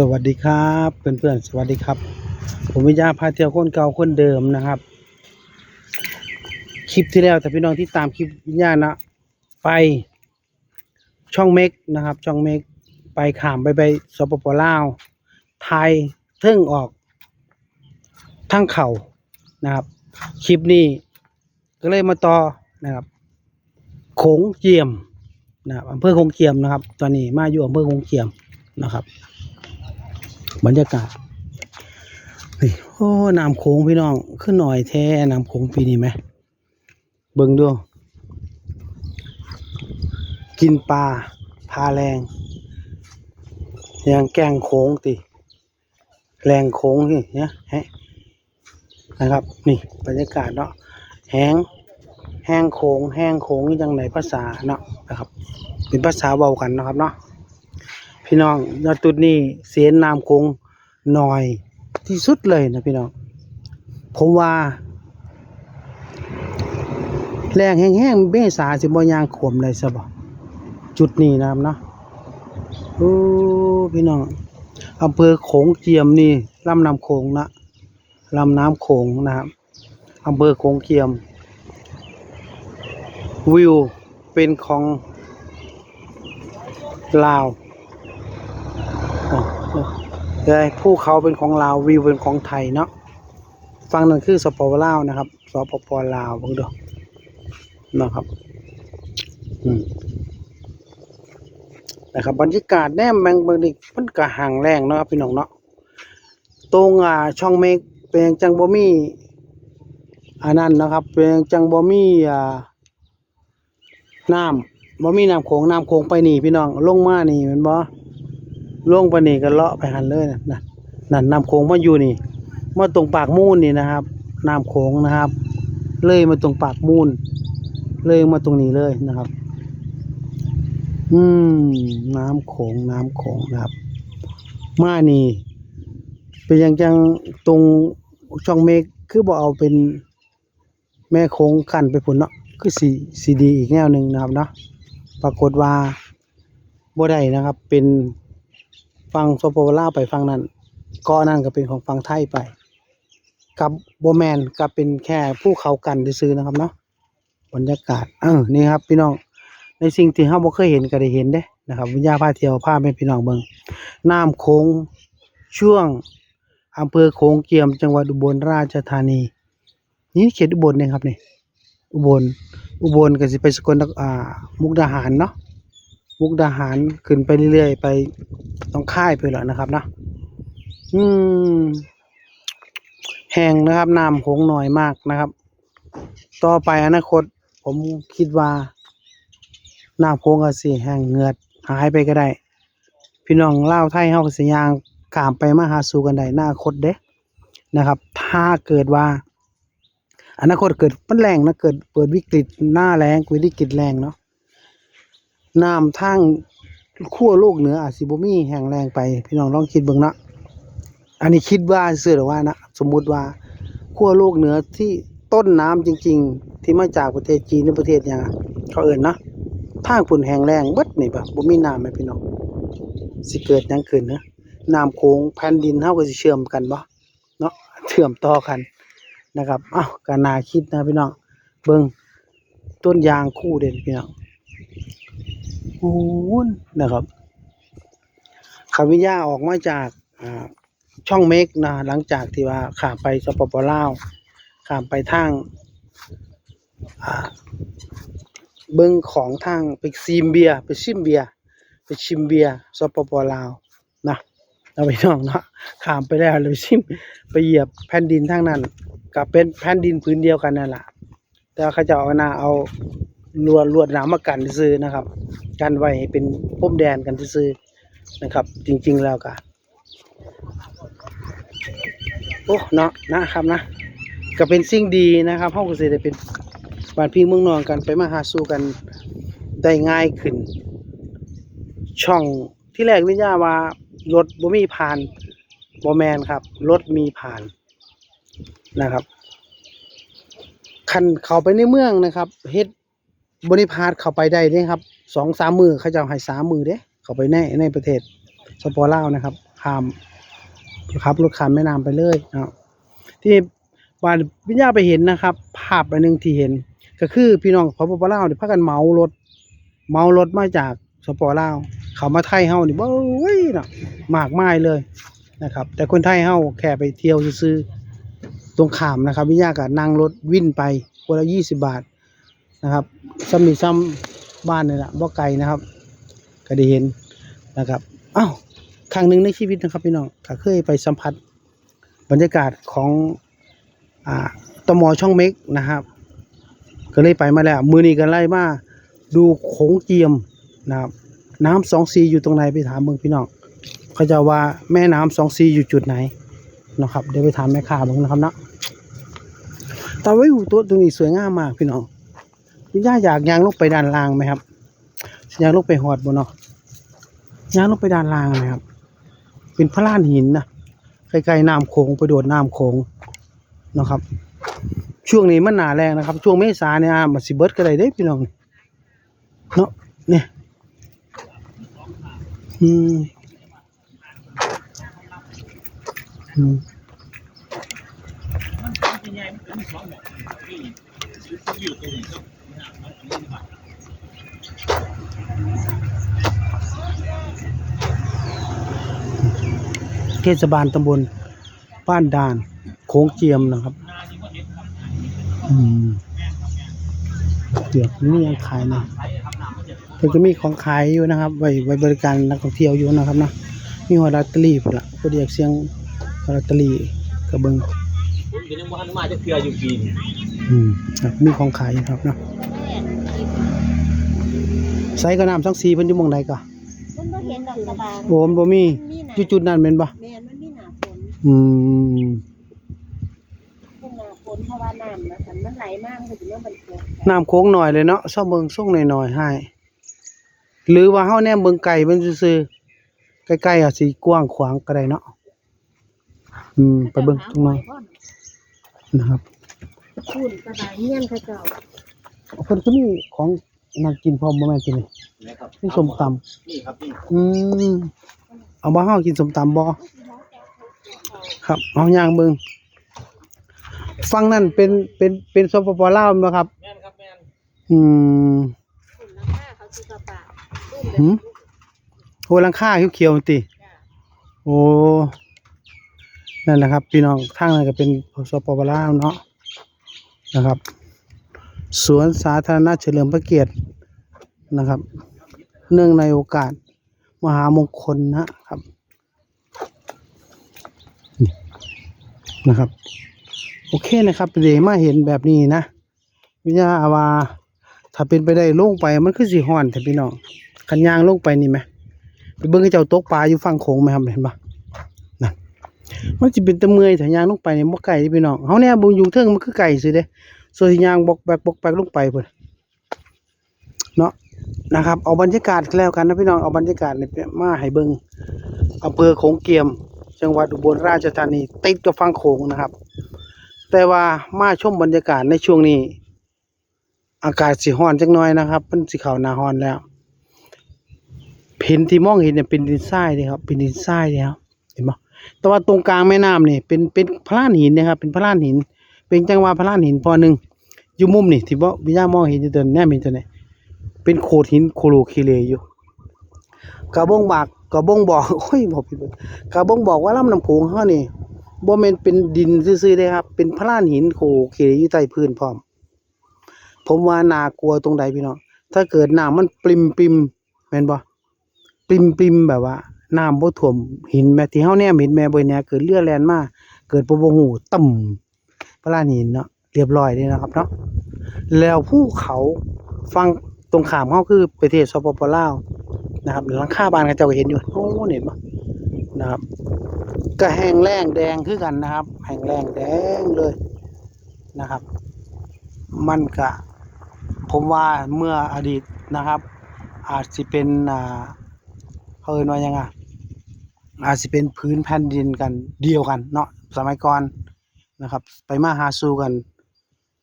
สวัสดีครับเพื่อนๆสวัสดีครับ ผมวิญญาพาเที่ยวคนเก่าคนเดิมนะครับ คลิปที่แล้วแต่พี่น้องที่ตามคลิปวิญญาณนะ ไปช่องเมกนะครับ ช่องเมกไปขามไปไปสปปลาวไทยเทิงออกทั้งเข่านะครับ คลิปนี้ก็เลยมาต่อนะครับโขงเจียมนะครับอำเภอโขงเจียมนะครับ ตอนนี้มาอยู่อำเภอโขงเจียมนะครับ บรรยากาศเฮ้ยโอ้น้ำโขงพี่น้องขึ้นหน่อยแท้น้ำโขงปีนี้ไหมเบิ่งดูกินปลาพาแรงอย่างแกงโขงติ แรงโขงนี่เนี่ยฮะนะครับ นี่บรรยากาศเนาะแห้งแห้งโขงแห้งโขงยังไหนภาษาเนาะนะครับ เป็นภาษาเบากันนะครับเนาะ พี่น้องยอดตุดนี่เสียนน้ำคงหน่อยที่สุดเลยนะพี่น้อง ผมว่า แรงแห้งๆเบสาสิบ่ยางขวมเลยซะบ่จุดนี้นะครับเนาะโอ้พี่น้องอำเภอโขงเจียมนี่ลำน้ำโขงนะลำน้ำโขงนะครับอำเภอโขงเจียม วิวเป็นของลาว เลยภูเขาเป็นของลาววิวเป็นของไทยเนาะฟังนั่นคือสปปลาวนะครับสปปลาวเบิ่งดูนะครับอืมนะครับบรรยากาศแนมแมงเบิงนี่มันก็ห่างแรงเนาะครับพี่น้องเนาะตรงอ่าช่องเมฆเป็นจังบ่มีอันนั้นนะครับ เป็นจังบ่มีอ่าน้ำบ่มีน้ำโขงน้ำโขงไปนี่พี่น้องลงมานี่แม่นบ่ ล่วงไปนี่ก็เลาะไปหันเลยนะนั่นน้ำโขงมาอยู่นี่มาตรงปากมูลนี่นะครับน้ำโขงนะครับ เลยมาตรงปากมูลเลยมาตรงนี้เลยนะครับ อืมน้ำโขงน้ำโขงนะครับ มานี่เป็นอย่างจังตรงช่องเมฆคือบ่เอาเป็นแม่โขงขันไปพุ่นเนาะคือสีสีดีอีกแนวหนึ่งนะครับเนาะปรากฏว่าบ่ได้นะครับเป็น ฟังโซโปลาวไปฟังนั้นก็นั่นก็เป็นของฟังไทยไปกับโบแมนก็เป็นแค่ผู้เขากันซื้อนะครับเนาะบรรยากาศเออนี่ครับพี่น้องในสิ่งที่เฮาบ่เคยเห็นก็ได้เห็นเด้นะครับวิญญาพาเที่ยวพาแม่พี่น้องเบิงน้ำโขงช่วงอำเภอโขงเจียมจังหวัดอุบลราชธานี นี่เขตอุบลเนี่ยครับนี่อุบลอุบลก็สิไปสกลนครอ่ามุกดาหารเนาะ มุกดาหารขึ้นไปเรื่อยๆ ไปต้องค่ายไปแล้วนะครับนะอืมแห้งนะครับน้ำคงน้อยมากนะครับ ต่อไปอนาคต ผมคิดว่าน้ำโขงก็สิแห้งเหงือดหายไปก็ได้ พี่น้องเล่าไทยเฮาก็สิยางขามไปมาหาสู่กันได้อนาคตเด้นะครับ ถ้าเกิดว่า อนาคตเกิดมันแรงนะเกิดเปิดวิกฤตหน้าแรงวิกฤตแรงเนาะ น้ำทางขั้วโลกเหนืออาจสิบ่มีแห้งแรงไป พี่น้องลองคิดเบิ่งเนาะอันนี้คิดว่าซื่อหรือว่านะสมมุติว่าขั้วโลกเหนือที่ต้นน้ำจริง ๆ ที่มาจากประเทศจีนหรือประเทศยังเขาเอิ้นนะทางฝุ่นแห้งแรงเบิดนี่บ่บ่มีน้ำให้พี่น้องสิเกิดยังขึ้นเนะน้ำโขงแผ่นดินเฮาก็สิเชื่อมกันบ่เนาะเชื่อมต่อกันนะครับอ้าวก็น่าคิดนะพี่น้องเบิ่งต้นยางคู่เด่นพี่น้อง โอ้นนะครับคำวิญญาออกมาจากช่องเมกนะหลังจากที่ว่าขามไปสปปลาวขามไปทางเบิ้งของทางไปซีมเบียไปชิมเบียไปชิมเบียสปปลาวนะเราไปน้องเนาะขามไปแล้วเลยชิมไปเหยียบแผ่นดินทางนั้นกับเป็นแผ่นดินพื้นเดียวกันนั่นแหละแต่เขาจะเอาหน้าเอา ลวดลวดหนามมากันซื้อนะครับกันไว้ให้เป็นพรมแดนกันซื่อนะครับ จริง ๆ แล้วก็โอ้เนาะนะครับนะก็เป็นสิ่งดีนะครับเฮาก็สิได้เป็นบ้านพี่เมืองนองกันไปมาหาสู่กันได้ง่ายขึ้น ช่องที่แรกวิญญาว่ารถบ่มีผ่านบ่แมนครับรถมีผ่านนะครับคันเข้าไปในเมืองนะครับเฮ็ด บริพาสเข้าไปได้เด้ครับสองสามมือเขาจะให้สามมือเด้ เข้าไปในในประเทศสปปลาวนะครับข้ามขับรถข้ามแม่น้ำไปเลยนะที่บานวิญญาไปเห็นนะครับ ภาพอันหนึ่งที่เห็น ก็คือพี่น้องพปปลาวนี่พากันเมารถ เมารถมาจากสปลาวเขามาไทยเฮานี่บ้ยนะมากมายเลยนะครับ แต่คนไทยเฮาแค่ไปเที่ยวซื้อตรงขามนะครับ วิญญาก็นั่งรถวิ่นไปคนละยี่สิบบาท นะครับซ้ำนี่ซ้ำบ้านนี่แหละบ่ไกลนะครับ ก็ได้เห็นนะครับอ้าวครั้งหนึ่งในชีวิตนะครับพี่น้องก็เคยไปสัมผัสบรรยากาศของอ่าตมอช่องเม็กนะครับ ก็เลยไปมาแล้ว มือนี้กันไล่มาดูโขงเจียมนะครับน้ำสองซีอยู่ตรงไหนไปถามเมืองพี่น้องเขาจะว่าแม่น้ำสองซีอยู่จุดไหนนะครับเดี๋ยวไปถามแม่ค้าเบ้างนะครับเนาะตาไว้อยู่ตัวตรงนี้สวยงามมากพี่น้อง่ย่าอยากยางลงไปด้านล่างไหมครับยางลงไปหอดบนเนาะยางลงไปด้านล่างไหมครับ เป็นพระลานหินนะใกล้ๆน้ำโขงไปโดดน้ำโขงนะครับ ช่วงนี้มันหนาแรงนะครับ ช่วงเมษาเนี่ยมันสิเบิร์ดก็ได้เด้พี่น้องเนาะเนี่ยอืมอืมเเทศบาลตำบลบ้านด่าน โค้งเจียมนะครับ อืมเดี๋ยวนี่ยังขายนะเพิ่นก็มีของขายอยู่นะครับ ไว้ไว้บริการนักท่องเที่ยวอยู่นะครับเนาะมีหัวลอตเตอรี่พุ่นละผู้เดียกเสียงหัวลอตเตอรี่กระเบิง ผมก็ยังบ่ทันมาจะเทื่ออยู่ปีนี้อืมครับมีของขายอยู่ครับเนาะใส่กระน้ำสังสีเพิ่นอยู่หม่องใดก็มันบ่เห็นดอกกระบางโอ้มันบ่มีอยู่จุดนั้นแม่นบ่แม่นมันมีหนาฝนอืมพุ่งหนาฝนเพราะว่าน้ำนะคันมันไหลมากมันก็สิมาบรรทุกน้ำโค้งหน่อยเลยเนาะซ่อมเบิ่งส่งหน่อยๆให้หรือว่าเฮาแนมเบิ่งไกลมันซื่อๆใกล้ๆอะสิกว้างขวางก็ได้เนาะอืมไปเบิ่งตรงนั้น นะครับพูนกระบางเงี้ยนเขาเจ้าเพิ่นก็มีของน่ากินพร้อมบ่แม่นตินี่นะครับมีส้มตำนี่ครับนี่อืมเอาบ่เฮากินส้มตำบ่ครับเอาย่างเบิ่งฟังนั่นเป็นเป็นเป็นสปปลาวแม่นบ่ครับ แม่นครับแม่นอืมพุ่นราคาเขาสิกระบะพุ่นหืมโหหลังคาเขียวๆติจ้ะโอ้ นั่นแหละครับ พี่น้องทางนั้นก็เป็นสปปลาวเนาะนะครับ สวนสาธารณะเฉลิมพระเกียรตินะครับ เนื่องในโอกาสมหามงคลนะครับนะครับ โอเคนะครับเดมาเห็นแบบนี้นะวิญญาว่าถ้าเป็นไปได้ลงไปมันคือสีห่อนแต่พี่น้องคันยางลงไปนี่ไหมไปเบิ่งเจ้าตกปลาอยู่ฝั่งโขงไหมครับเห็นปะ มันสิเป็นตะเมยถ้ายางลงไปนี่บ่ไก่เด้พี่น้องเฮาแน่บ่อยู่เทิงมันคือไก่สิเด้ส่วนที่ยางบกแบกบกแบกลงไปพุ่นเนาะนะครับเอาบรรยากาศแล้วกันนะพี่น้องเอาบรรยากาศนี่มาให้เบิ่งอำเภอโขงเกียม จังหวัดอุบลราชธานีติดกับฝั่งโขงนะครับ แต่ว่ามาชมบรรยากาศในช่วงนี้ อากาศสิร้อนจักน่อยนะครับมันสิเข้าหน้าร้อนแล้วเห็นที่มองเห็นเนี่ยเป็นดินทรายเลยครับเป็นดินทรายเลยครับเห็นปะ แต่ว่าตรงกลางแม่น้ำนี่เป็นเป็นพระลานหินนะครับเป็นพระลานหิน เป็นจังหวะพระลานหินพอหนึ่งอยู่มุมนี่ที่บ่วิญญามองเห็นอยู่ตัวแนมเห็นตัวนี้เป็นโขดหินโคโลคิเลอยู่กระบงบากกระบงบอกโอ้ยบอกผิดเบิดกระบงบอกว่าลำน้ำโขงเฮานี่บ่แม่นเป็นดินซื่อๆเด้ครับ เป็นพระลานหินโคโลคิเลอยู่ใต้พื้นพร้อม ผมว่าน่ากลัวตรงใดพี่น้องถ้าเกิดน้ำมันปริมปริมแม่นบ่ปริมปริมแบบว่า น้ำบ่ท่วมหินแม่ที่เฮาแนมเห็นแม่บ่เนี่ยเกิดเรือแล่นมาเกิดบ่บ่ฮู้ต่ำปลาหินเนาะเรียบร้อยนี่นะครับเนาะแล้วภูเขาฟังตรงขามเฮาคือประเทศสปปลาวนะครับหลังคาบ้านเขาเจ้าก็เห็นอยู่โอ้เห็นบ่นะครับก็แห้งแล้งแดงคือกันนะครับแห้งแล้งแดงเลยนะครับ มันก็ผมว่าเมื่ออดีตนะครับ อาจสิเป็นอ่าเอินว่ายังอะ อาจสิเป็นพื้นแผ่นดินกันเดียวกันเนาะสมัยก่อนนะครับ ไปมาหาสู่กัน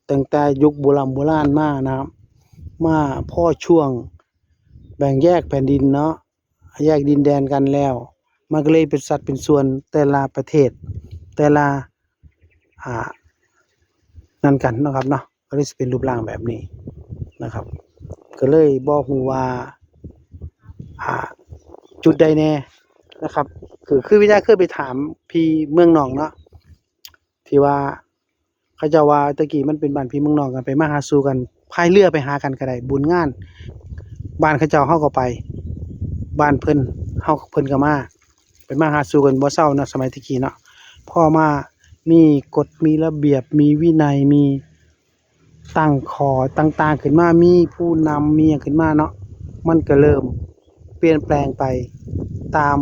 ตั้งแต่ยุคโบราณโบราณมานะครับ มาพ่อช่วงแบ่งแยกแผ่นดินเนาะแยกดินแดนกันแล้ว มันก็เลยเป็นสัดเป็นส่วนแต่ละประเทศ แต่ละอ่านั่นกันนะครับเนาะก็เลยเป็นรูปร่างแบบนี้นะครับ ก็เลยบ่ฮู้ว่าอ่าจุดใดแน่ นะครับ คือคือวิทยาเคยไปถามพี่เมืองนองเนาะที่ว่าเขาจะว่าตะกี้มันเป็นบ้านพี่เมืองนองกันไปมาหาสู่กันพายเรือไปหากันก็ได้บุญงานบ้านเขาเจ้าเฮาก็ไปบ้านเพิ่นเฮาเพิ่นก็มาไปมาหาสู่กันบ่เซาเนาะสมัยตะกี้เนาะพ่อมามีกฎมีระเบียบมีวินัยมีตั้งขอต่างๆ ขึ้นมามีผู้นำมีหยังขึ้นมาเนาะมันก็เริ่มเปลี่ยนแปลงไป ตาม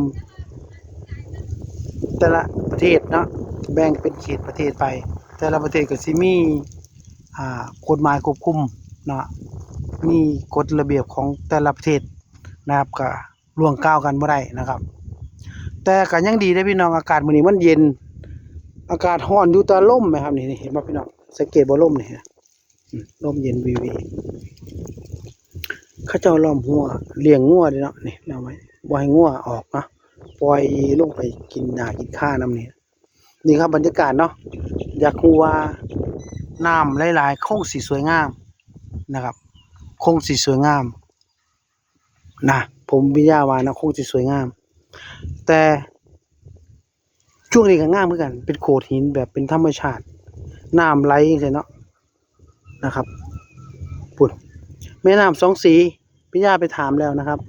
แต่ละประเทศเนาะแบ่งเป็นเขตประเทศไป แต่ละประเทศก็สิมีอ่ากฎหมายควบคุมเนาะมีกฎระเบียบของแต่ละประเทศนะครับก็ล่วงก้าวกันบ่ได้นะครับ แต่ก็ยังดีได้พี่น้องอากาศมื้อนี้มันเย็น อากาศร้อนอยู่แต่ลมไหมครับนี่เห็นบ่พี่น้องสังเกตบ่ลมนี่ฮะอืมลมเย็นวีวีเขาเจ้าล้อมหัวเลี้ยงงัวเด้เนาะนี่เอาไว้ บ่ให้งัวออกเนาะปล่อยลงไปกินหญ้ากินข้านํนี่นี่ครับบรรยากาศเนาะอยากรู้ว่าน้ำหลายๆคงสิสวยงามนะครับ คงสิสวยงามนะผมวิทยาว่านะคงสิสวยงาม แต่ช่วงนี้ก็งามเหมือนกัน เป็นโขดหินแบบเป็นธรรมชาติน้ำไหลจังซี่เนาะนะครับปุ่นแม่น้ำสองสีพิยาไปถามแล้วนะครับ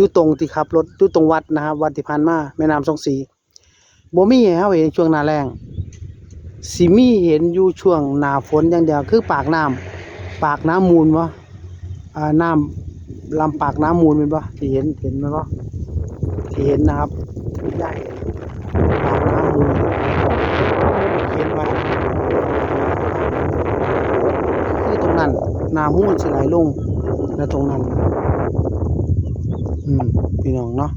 อยู่ตรงที่ขับรถอยู่ตรงวัดนะครับ วัดที่ผ่านมาแม่น้ำสองสีบ่มีให้เฮาเห็นช่วงหน้าแล้งสิมีเห็นอยู่ช่วงหน้าฝนอย่างเดียวคือปากน้ำปากน้ำมูลวะอ่าน้ำลำปากน้ำมูลเป็นปะที่เห็นเห็นไหมปะที่เห็นนะครับที่ใหญ่ปากน้ำมูลเขียนไว้คือตรงนั้นน้ำมูลสิไหลลงและตรงนั้น อืมพี่น้องเนาะ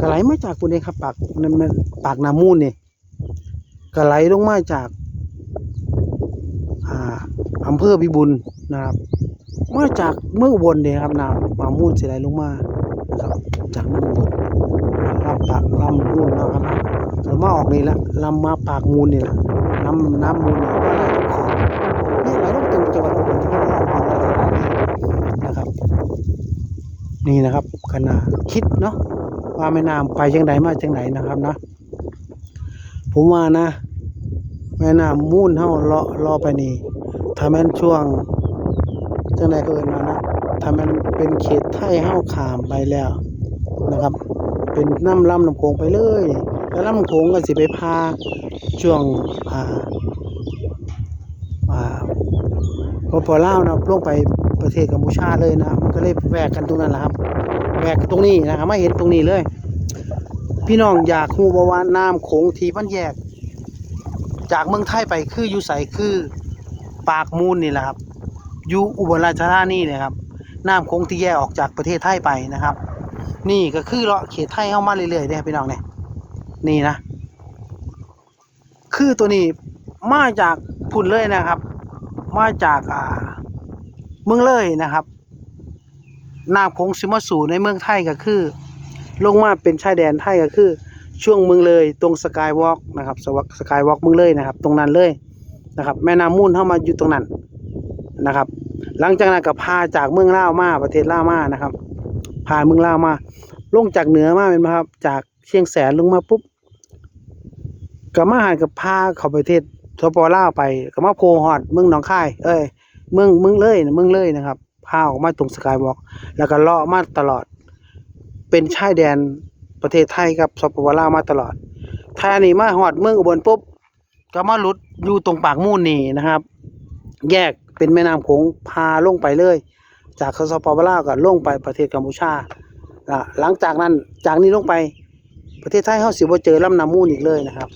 ก็ไหลมาจากคุณเองครับ ปากนั่นมันปากน้ำมูลนี่ก็ไหลลงมาจากอ่าอำเภอพิบูลนะครับมาจากเมืองอุบลเนี่ยครับน้ำมามูลสิไหลลงมานะครับ จากเมืองอุบลลำปากลำมูลนะครับก็มาออกนี่ละลำมาปากมูลนี่ละน้ำน้ำมูลเนี่ยก็ไหลลงคลองนี่ไหลลงถึงจังหวัดอุบลที่เขาออกมานะครับ นี่นะครับขณะคิดเนาะว่าแม่น้ำไปจังไดมาจังไดนะครับนะผมว่านะแม่น้ำมูลเฮาเลาะเลาะไปนี่ถ้าแม่นช่วงจังไดก็เอินว่านะถ้ามันเป็นเขตไทยเฮาขามไปแล้วนะครับ เป็นน้ำลำน้ำโขงไปเลยแล้วลำโขงก็สิไปพาช่วงอ่าอ่าพอพอเล่านะลงไป ประเทศกัมพูชาเลยนะมันก็เลยแวกกันตรงนั้นแหละครับแวกตรงนี้นะครับไม่เห็นตรงนี้เลย พี่น้องอยากรู้บ่ว่าน้ำโขงทีมันแยก จากเมืองไทยไปคืออยู่ไสคือปากมูลนี่แหละครับอยู่อุบลราชธานีเลยครับน้ำโขงที่แยกออกจากประเทศไทยไปนะครับ นี่ก็คือเลาะเขตไทยเข้ามาเรื่อยๆเด้อพี่น้องเนี่ยนี่นะ คือตัวนี้มาจากพุ่นเลยนะครับ มาจากอ่า เมืองเลยนะครับน้ำโขงสิมาสู่ในเมืองไทยก็คือ ลงมาเป็นชายแดนไทยก็คือ ช่วงเมืองเลยตรงสกายวอล์กนะครับสกายวอล์กเมืองเลยนะครับ ตรงนั้นเลยนะครับ แม่น้ำมูลเข้ามาอยู่ตรงนั้นนะครับ หลังจากนั้นก็พาจากเมืองล่ามาประเทศล่ามานะครับพาเมืองล่ามา ลงจากเหนือมาเป็นไหมครับ จากเชียงแสนลงมาปุ๊บก็มาหากับพาเข้าประเทศสปลาวไปก็มาโพฮอดเมืองหนองคาย เอ้ย เมืองเมืองเลยนะเมืองเลยนะครับพาออกมาตรงสกายวอล์กแล้วก็เลาะมาตลอด เป็นชายแดนประเทศไทยกับสปปลาวมาตลอดถ้านี่มาฮอดเมืองอุบลปุ๊บก็มาหลุดอยู่ตรงปากมูลนี่นะครับ แยกเป็นแม่น้ำโขงพาลงไปเลย จากสปปลาวก็ลงไปประเทศกัมพูชาหลังจากนั้นจากนี้ลงไปประเทศไทยเฮาสิบ่เจอลำน้ำมูลอีกเลยนะครับ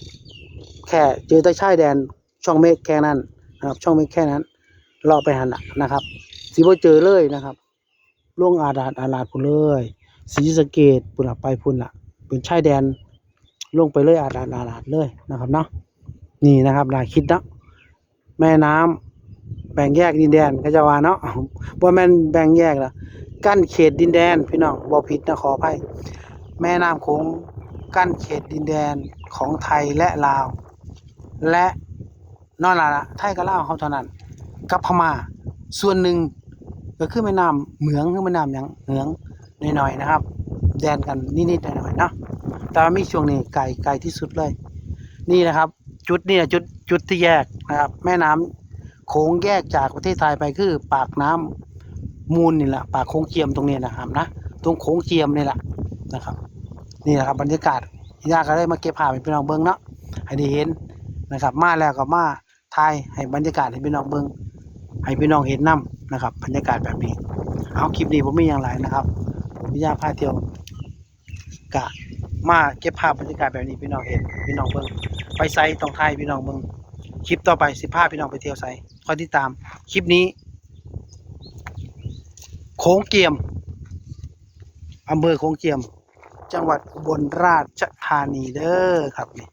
แค่เจอแต่ชายแดนช่องเมฆแค่นั้นนะครับ ช่องเมฆแค่นั้น เลาไปหันนะครับสิบ่เจอเลยนะครับล่วงอาดาดอาลาดพุ่นเลยศรีสะเกษพุ่นละไปพุ่นละเป็นชายแดนลงไปเลยอาดาดอาลาดเลยนะครับเนาะนี่นะครับน่าคิดเนาะแม่น้ำแบ่งแยกดินแดนเขาจะว่าเนาะบ่แม่นแบ่งแยกละกั้นเขตดินแดนพี่น้องบ่ผิดนะขออภัยแม่น้ำโขงกั้นเขตดินแดนของไทยและลาว และนอกละไทยกับลาวเขาเท่านั้น กับพม่า ส่วนหนึ่งก็คือแม่น้ำเหมืองคือแม่น้ำยังเหมืองหน่อยๆนะครับ แดนกันนิดๆหน่อยๆเนาะแต่ว่ามีช่วงนี้ไกลไกลที่สุดเลย นี่นะครับ จุดนี่จุดจุดที่แยกนะครับ แม่น้ำโขงแยกจากประเทศไทยไปคือ ปากน้ำมูลนี่แหละปากโขงเจียมตรงนี้นะครับนะตรงโขงเจียมนี่แหละนะครับ นี่แหละครับบรรยากาศยากก็เลยมาเก็บภาพให้พี่น้องเบิ่งเนาะให้ได้เห็นนะครับ มาแล้วก็มาถ่ายให้บรรยากาศให้พี่น้องเบิ่ง ให้พี่น้องเห็นนํนะครับ บรรยากาศแบบนี้ เอาคลิปนี้ผมไมีอย่างไรนะครับผมอยาพาเที่ยวกะมาเก็บภาพบรรยากาศแบบนี้พี่น้องเห็นพี่น้องเบิ่งไปไซต์ต้องไทยพี่น้องเบิ่งคลิปต่อไปสิพาพี่น้องไปเที่ยวไซต์คอยติดตามคลิปนี้ โค้งเกียมอำเภอโค้งเกียม จังหวัดอุบลราชธานีเด้อครับนี่